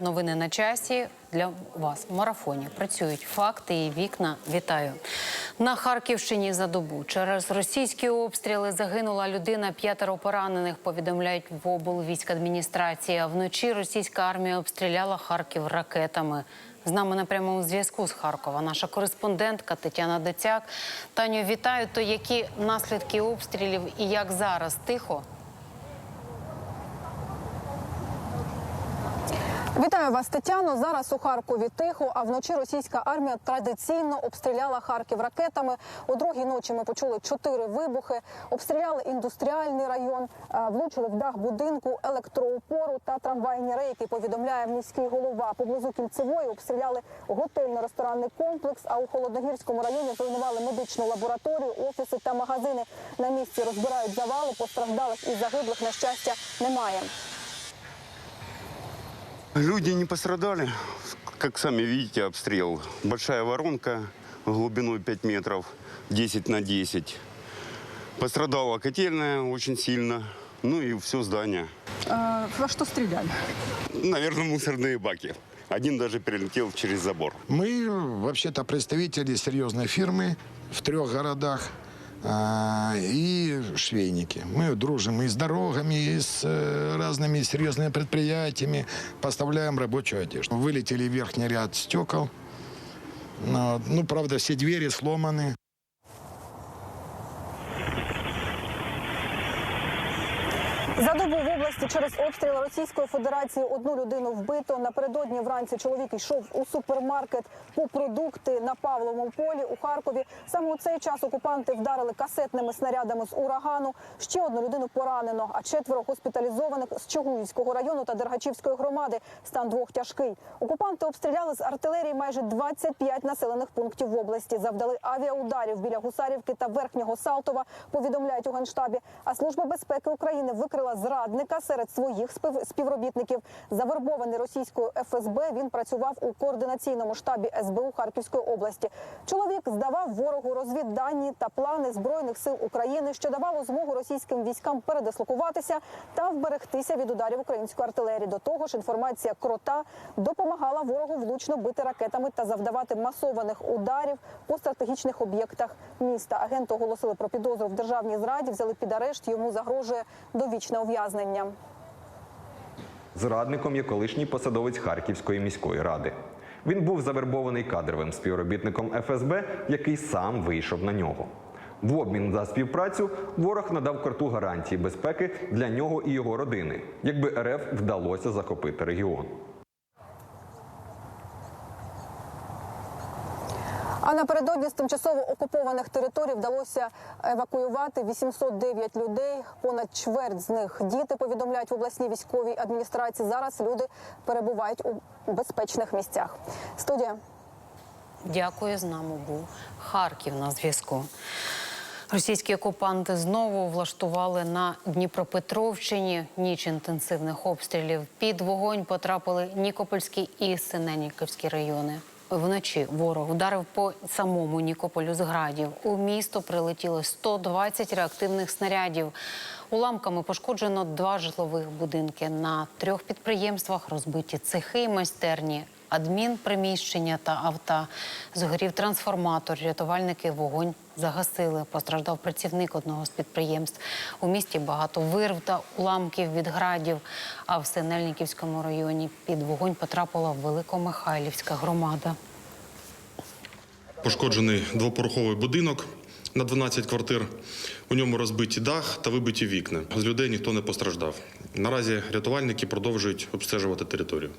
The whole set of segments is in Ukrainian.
Новини на часі для вас в марафоні. Працюють факти і вікна. Вітаю на Харківщині за добу. Через російські обстріли загинула людина. П'ятеро поранених повідомляють в облвійськадміністрації. А вночі російська армія обстріляла Харків ракетами. З нами на прямому зв'язку з Харкова. Наша кореспондентка Тетяна Доцяк. Таню, вітаю. То які наслідки обстрілів і як зараз тихо? Вітаю вас, Тетяно. Зараз у Харкові тихо, а вночі російська армія традиційно обстріляла Харків ракетами. У другій ночі ми почули чотири вибухи. Обстріляли індустріальний район, е, влучили в дах будинку, електроопору та трамвайні рейки. Повідомляє міський голова. Поблизу кільцевої обстріляли готельно-ресторанний комплекс. А у холодногірському районі зруйнували медичну лабораторію, офіси та магазини. На місці розбирають завали. Постраждалих і загиблих на щастя немає. Люди не пострадали. Как сами видите, обстрел. Большая воронка глубиной 5 метров, 10 на 10. Пострадала котельная очень сильно. Ну и все здание. Во що стріляли? Наверное, мусорные баки. Один даже перелетел через забор. Мы вообще-то представители серьезной фирмы в трех городах а, и швейники. Мы дружим и с дорогами, и с разными серьезными предприятиями, поставляем рабочую одежду. Вылетели верхний ряд стекол. Ну, ну, правда, все двери сломаны. За добу області через обстріл Російської Федерації одну людину вбито. Напередодні вранці чоловік йшов у супермаркет по продукти на Павловому полі у Харкові. Саме у цей час окупанти вдарили касетними снарядами з урагану. Ще одну людину поранено, а четверо госпіталізованих з Чугуївського району та Дергачівської громади. Стан двох тяжкий. Окупанти обстріляли з артилерії майже 25 населених пунктів в області. Завдали авіаударів біля Гусарівки та Верхнього Салтова. Повідомляють у генштабі. А служба безпеки України викрила зрадника серед своїх спів- співробітників. Завербований російською ФСБ. Він працював у координаційному штабі СБУ Харківської області. Чоловік здавав ворогу розвіддані та плани збройних сил України, що давало змогу російським військам передислокуватися та вберегтися від ударів української артилерії. До того ж, інформація крота допомагала ворогу влучно бити ракетами та завдавати масованих ударів по стратегічних об'єктах міста. Агенти оголосили про підозру в державній зраді, взяли під арешт. Йому загрожує довічне ув'язнення. Зрадником є колишній посадовець Харківської міської ради. Він був завербований кадровим співробітником ФСБ, який сам вийшов на нього. В обмін за співпрацю ворог надав карту гарантії безпеки для нього і його родини, якби РФ вдалося захопити регіон. А напередодні з тимчасово окупованих територій вдалося евакуювати 809 людей. Понад чверть з них діти повідомляють в обласній військовій адміністрації. Зараз люди перебувають у безпечних місцях. Студія. Дякую, з нами був Харків на зв'язку. Російські окупанти знову влаштували на Дніпропетровщині ніч інтенсивних обстрілів. Під вогонь потрапили Нікопольський і Синельниківський райони. Вночі ворог вдарив по самому Нікополю з градів. У місто прилетіло 120 реактивних снарядів. Уламками пошкоджено два житлових будинки. На трьох підприємствах розбиті цехи майстерні адмінприміщення та авто. Згорів трансформатор. Рятувальники вогонь загасили. Постраждав працівник одного з підприємств. У місті багато вирв та уламків від градів. А в Синельниківському районі під вогонь потрапила Великомихайлівська громада. Пошкоджений двопороховий будинок на 12 квартир. У ньому розбиті дах та вибиті вікна. З людей ніхто не постраждав. Наразі рятувальники продовжують обстежувати територію.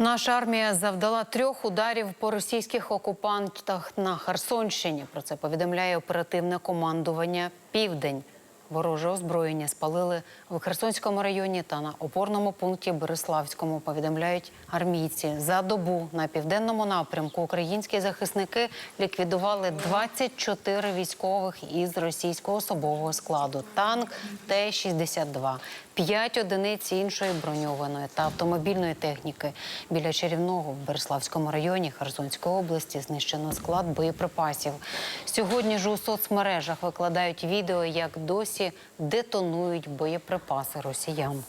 Наша армія завдала трьох ударів по російських окупантах на Херсонщині. Про це повідомляє оперативне командування Південь. Вороже озброєння спалили в Херсонському районі та на опорному пункті Береславському. Повідомляють армійці. За добу на південному напрямку українські захисники ліквідували 24 військових із російського особового складу. Танк Т-62, 5 одиниць іншої броньованої та автомобільної техніки. Біля Чарівного в Береславському районі Херсонської області знищено склад боєприпасів. Сьогодні ж у соцмережах викладають відео, як досі детонують боєприпаси росіян.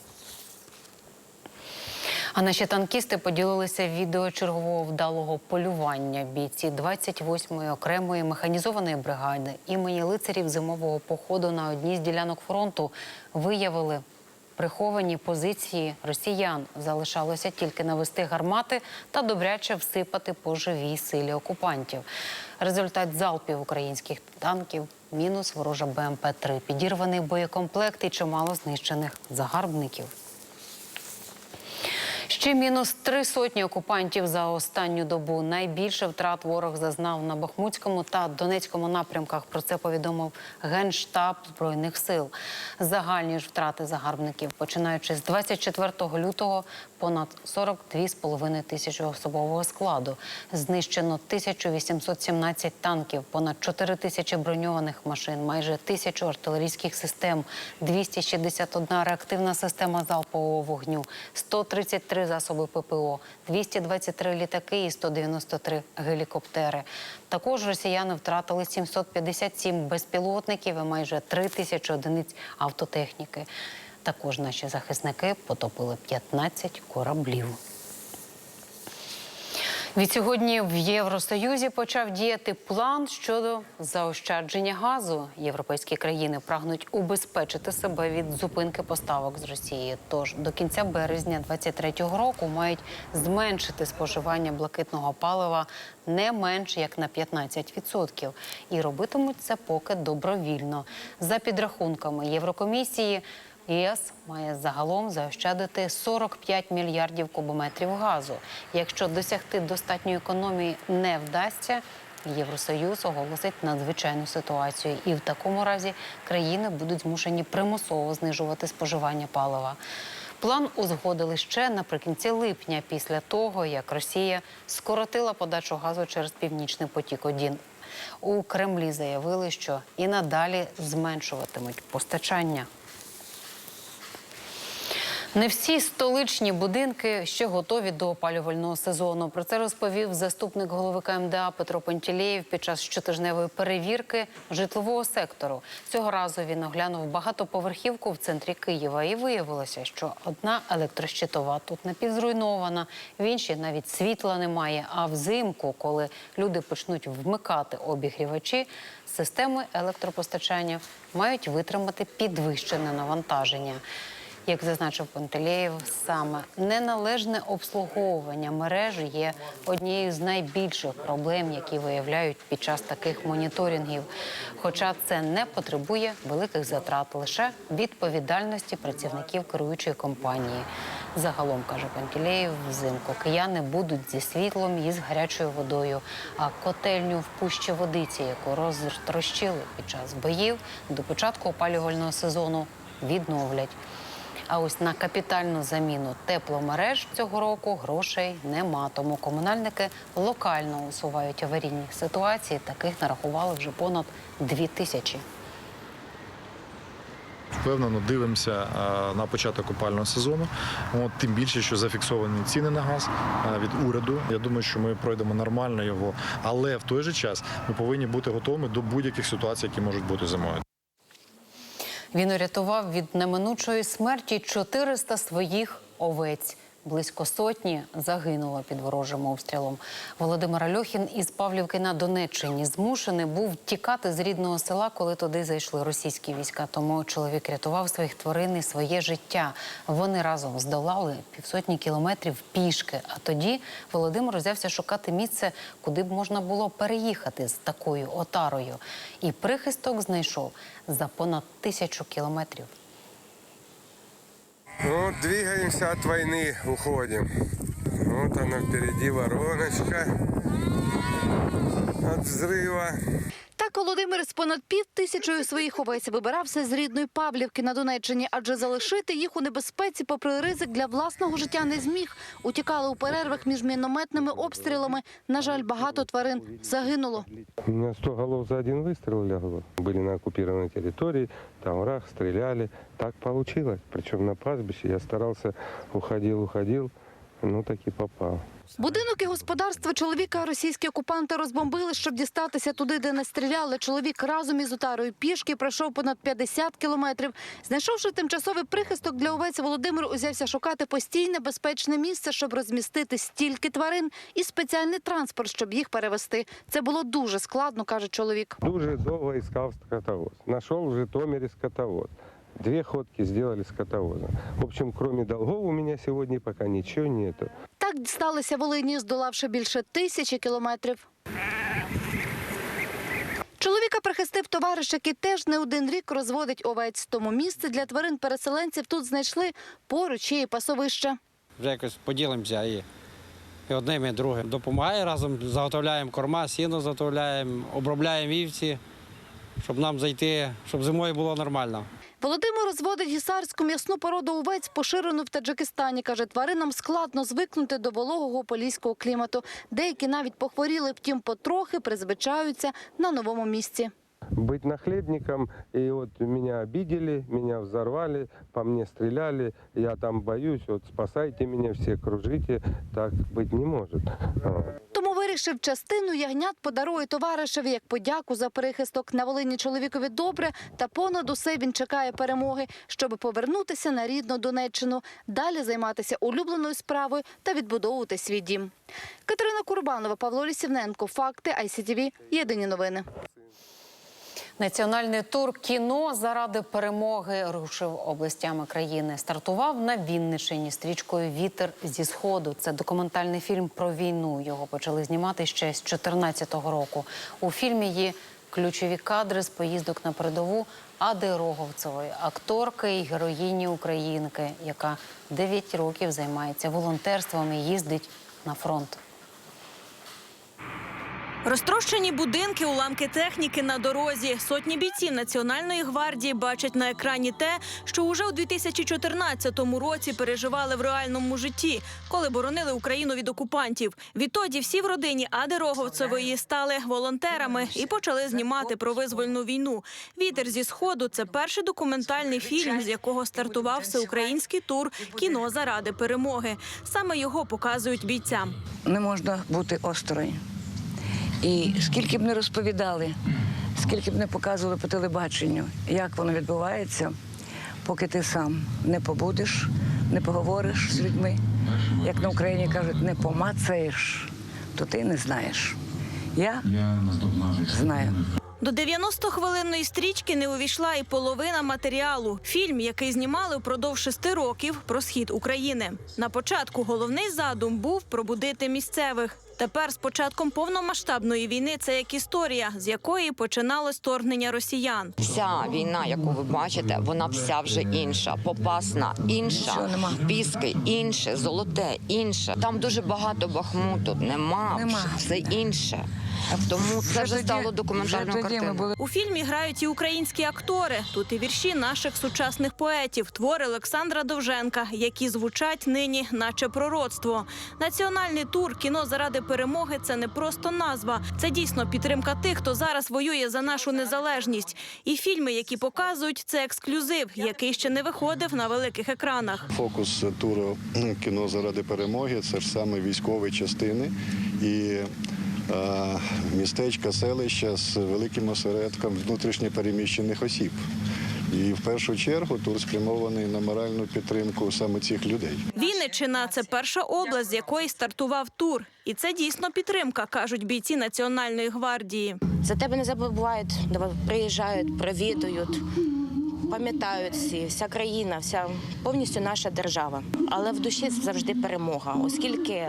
А наші танкісти поділилися відео чергового вдалого полювання. Бійці 28-ї окремої механізованої бригади імені лицарів зимового походу на одній з ділянок фронту виявили приховані позиції росіян. Залишалося тільки навести гармати та добряче всипати по живій силі окупантів. Результат залпів українських танків мінус ворожа БМП-3, підірваний боєкомплект і чимало знищених загарбників. Ще мінус три сотні окупантів за останню добу. Найбільше втрат ворог зазнав на Бахмутському та Донецькому напрямках. Про це повідомив Генштаб Збройних сил. Загальні ж втрати загарбників, починаючи з 24 лютого, понад 42,5 тисячі особового складу. Знищено 1817 танків, понад 4 тисячі броньованих машин, майже тисячу артилерійських систем, 261 реактивна система залпового вогню, 133 засоби ППО, 223 літаки і 193 гелікоптери. Також росіяни втратили 757 безпілотників і майже 3 тисячі одиниць автотехніки. Також наші захисники потопили 15 кораблів. Відсьогодні в Євросоюзі почав діяти план щодо заощадження газу. Європейські країни прагнуть убезпечити себе від зупинки поставок з Росії. Тож до кінця березня 2023 року мають зменшити споживання блакитного палива не менш як на 15%. І робитимуть це поки добровільно. За підрахунками Єврокомісії. ЄС має загалом заощадити 45 мільярдів кубометрів газу. Якщо досягти достатньої економії не вдасться, Євросоюз оголосить надзвичайну ситуацію, і в такому разі країни будуть змушені примусово знижувати споживання палива. План узгодили ще наприкінці липня, після того як Росія скоротила подачу газу через північний потік. 1 у Кремлі заявили, що і надалі зменшуватимуть постачання. Не всі столичні будинки ще готові до опалювального сезону. Про це розповів заступник голови КМДА Петро Пантілеєв під час щотижневої перевірки житлового сектору. Цього разу він оглянув багатоповерхівку в центрі Києва і виявилося, що одна електрощитова тут напівзруйнована, в іншій навіть світла немає. А взимку, коли люди почнуть вмикати обігрівачі, системи електропостачання мають витримати підвищене навантаження. Як зазначив Пантелеєв, саме неналежне обслуговування мережі є однією з найбільших проблем, які виявляють під час таких моніторингів. Хоча це не потребує великих затрат, лише відповідальності працівників керуючої компанії. Загалом каже Пантелеєв, взимку кияни будуть зі світлом і з гарячою водою. А котельню в пущі водиці, яку розтрощили під час боїв, до початку опалювального сезону відновлять. А ось на капітальну заміну тепломереж цього року грошей нема. Тому комунальники локально усувають аварійні ситуації. Таких нарахували вже понад дві тисячі. Впевнено дивимося е, на початок опального сезону. От, тим більше, що зафіксовані ціни на газ е, від уряду. Я думаю, що ми пройдемо нормально його, але в той же час ми повинні бути готовими до будь-яких ситуацій, які можуть бути зимою. Він урятував від неминучої смерті 400 своїх овець. Близько сотні загинуло під ворожим обстрілом. Володимир Альохін із Павлівки на Донеччині змушений був тікати з рідного села, коли туди зайшли російські війська. Тому чоловік рятував своїх тварин і своє життя. Вони разом здолали півсотні кілометрів пішки. А тоді Володимир взявся шукати місце, куди б можна було переїхати з такою отарою. І прихисток знайшов за понад тисячу кілометрів. Вот двигаемся от войны, уходим. Вот она впереди вороночка от взрыва. Так Володимир з понад пів тисячою своїх овець вибирався з рідної Павлівки на Донеччині, адже залишити їх у небезпеці, попри ризик для власного життя, не зміг. Утікали у перервах між мінометними обстрілами. На жаль, багато тварин загинуло. У меня 100 голов за один выстрел лягло. Были на оккупированной территории, там в рах стреляли. Так получилось. Причем на пастбище я старался, уходил, уходил. Ну, таки попал. Будинок і господарство чоловіка російські окупанти розбомбили, щоб дістатися туди, де не стріляли. Чоловік разом із отарою пішки пройшов понад 50 кілометрів. Знайшовши тимчасовий прихисток для овець, Володимир узявся шукати постійне безпечне місце, щоб розмістити стільки тварин і спеціальний транспорт, щоб їх перевезти. Це було дуже складно, каже чоловік. Дуже долго искал скотовоз. Нашел в Житомире скотовоз. Две ходки сделали скотовоза. В общем, кроме долгов у меня сегодня пока ничего нету. Так дісталися Волині, здолавши більше тисячі кілометрів. Чоловіка прихистив товариш, який теж не один рік розводить овець. Тому місце для тварин-переселенців тут знайшли поруч і пасовище. вже якось поділимося і, і одним, і другим. Допомагає разом, заготовляємо корма, сіно заготовляємо, обробляємо вівці, щоб нам зайти, щоб зимою було нормально. Володимир розводить гісарську м'ясну породу овець, поширену в Таджикистані. Каже, тваринам складно звикнути до вологого поліського клімату. Деякі навіть похворіли, втім потрохи призвичаються на новому місці. Быть нахлебником, и вот меня обидели, меня взорвали, по мне стреляли, я там боюсь, вот спасайте меня, все кружите, так быть не может. Вирішив частину ягнят подарує товаришеві як подяку за прихисток. На Волині чоловікові добре, та понад усе він чекає перемоги, щоб повернутися на рідну Донеччину, далі займатися улюбленою справою та відбудовувати свій дім. Катерина Курбанова, Павло Лісівненко. Факти ICTV. Єдині новини. Національний тур кіно заради перемоги рушив областями країни. Стартував на Вінничині стрічкою Вітер зі сходу. Це документальний фільм про війну. Його почали знімати ще з 2014 року. У фільмі є ключові кадри з поїздок на передову Ади Роговцевої, акторки і героїні українки, яка 9 років займається волонтерством і їздить на фронт. Розтрощені будинки, уламки техніки на дорозі. Сотні бійців Національної гвардії бачать на екрані те, що уже у 2014 році переживали в реальному житті, коли боронили Україну від окупантів. Відтоді всі в родині Ади Роговцевої стали волонтерами і почали знімати про визвольну війну. Вітер зі сходу це перший документальний фільм, з якого стартував всеукраїнський тур кіно заради перемоги. Саме його показують бійцям. не можна бути осторонь. І скільки б не розповідали, скільки б не показували по телебаченню, як воно відбувається, поки ти сам не побудеш, не поговориш з людьми, як на Україні кажуть, не помацаєш, то ти не знаєш. Я знаю. До 90-хвилинної стрічки не увійшла і половина матеріалу. Фільм, який знімали впродовж шести років про схід України. На початку головний задум був пробудити місцевих. Тепер з початком повномасштабної війни це як історія, з якої починалось вторгнення росіян. Вся війна, яку ви бачите, вона вся вже інша. Попасна інша, піски інше, золоте інше. Там дуже багато бахмуту. Нема, Нема. все інше. Тому це вже стало документальною картиною. У фільмі грають і українські актори. Тут і вірші наших сучасних поетів, твори Олександра Довженка, які звучать нині, наче пророцтво. Національний тур кіно заради перемоги це не просто назва. Це дійсно підтримка тих, хто зараз воює за нашу незалежність. І фільми, які показують, це ексклюзив, який ще не виходив на великих екранах. Фокус туру ну, кіно заради перемоги це ж саме військові частини і містечка, селища з великим осередком внутрішньопереміщених осіб. І в першу чергу тур спрямований на моральну підтримку саме цих людей. Вінниччина – це перша область, з якої стартував тур. І це дійсно підтримка, кажуть бійці Національної гвардії. За тебе не забувають, приїжджають, провідують, пам'ятають всі, вся країна, вся повністю наша держава. Але в душі завжди перемога, оскільки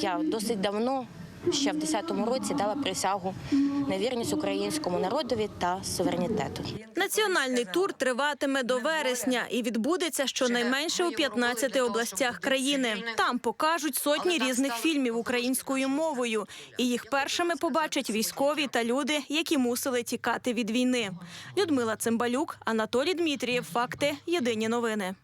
я досить давно, ще в 10-му році, дала присягу на вірність українському народові та суверенітету. Національний тур триватиме до вересня і відбудеться щонайменше у 15 областях країни. Там покажуть сотні різних фільмів українською мовою, і їх першими побачать військові та люди, які мусили тікати від війни. Людмила Цимбалюк, Анатолій Дмитрієв. Факти. Єдині новини.